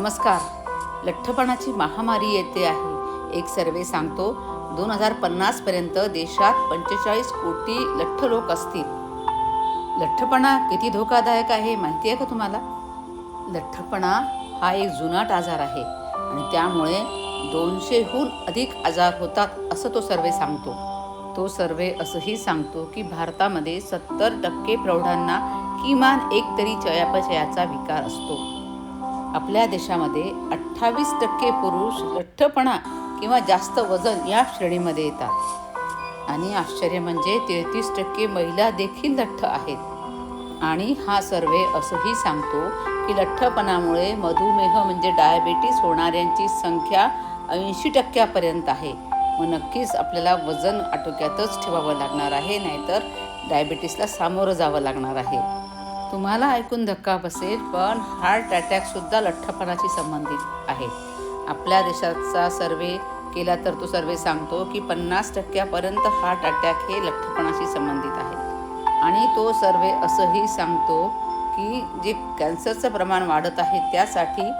नमस्कार. लठ्ठपणाची महामारी येते आहे. एक सर्वे सांगतो दोन हजार पन्नासपर्यंत देशात पंचेचाळीस कोटी लठ्ठ लोक असतील. लठ्ठपणा किती धोकादायक आहे माहिती आहे का तुम्हाला? लठ्ठपणा हा एक जुनाट आजार आहे आणि त्यामुळे दोनशेहून अधिक आजार होतात असं तो सर्वे सांगतो. तो सर्वे असंही सांगतो की भारतामध्ये सत्तर टक्के प्रौढांना किमान एक तरी चयापचयाचा विकार असतो. आपल्या देशामध्ये अठ्ठावीस टक्के पुरुष लठ्ठपणा किंवा जास्त वजन या श्रेणीमध्ये येतात. आणि आश्चर्य म्हणजे तेहतीस टक्के महिला देखील लठ्ठ आहेत. आणि हा सर्वे असंही सांगतो की लठ्ठपणामुळे मधुमेह म्हणजे डायबेटीस होणाऱ्यांची संख्या ऐंशी टक्क्यापर्यंत आहे. मग नक्कीच आपल्याला वजन आटोक्यातच ठेवावं लागणार आहे नाहीतर डायबिटीसला सामोरं जावं लागणार आहे. तुम्हाला ऐकून धक्का बसेल पण हार्ट अटॅकसुद्धा लठ्ठपणाशी संबंधित आहे. आपल्या देशाचा सर्वे केला तर तो सर्वे सांगतो की पन्नास टक्क्यापर्यंत हार्ट अटॅक हे लठ्ठपणाशी संबंधित आहे. आणि तो सर्वे असंही सांगतो की जे कॅन्सरचं प्रमाण वाढत आहे त्यासाठी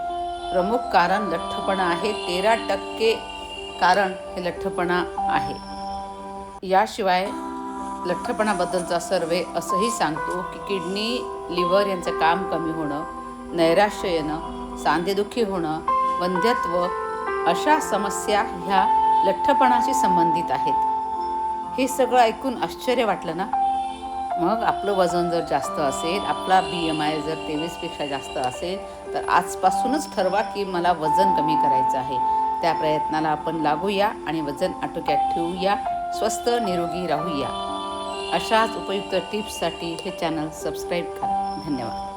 प्रमुख कारण लठ्ठपणा आहे. तेरा टक्के कारण हे लठ्ठपणा आहे. याशिवाय लठ्ठपणाबद्दलचा सर्वे असंही सांगतो की किडनी लिव्हर यांचं काम कमी होणं नैराश्य येणं सांधेदुखी होणं वंध्यत्व अशा समस्या ह्या लठ्ठपणाशी संबंधित आहेत. हे सगळं ऐकून आश्चर्य वाटलं ना? मग आपलं वजन जर जास्त असेल आपला बी एम आय जर तेवीसपेक्षा जास्त असेल तर आजपासूनच ठरवा की मला वजन कमी करायचं आहे. त्या प्रयत्नाला आपण लागूया आणि वजन आटोक्यात ठेवूया स्वस्त निरोगी राहूया. अशाच उपयुक्त टिप्ससाठी हे चॅनल सबस्क्राईब करा. धन्यवाद.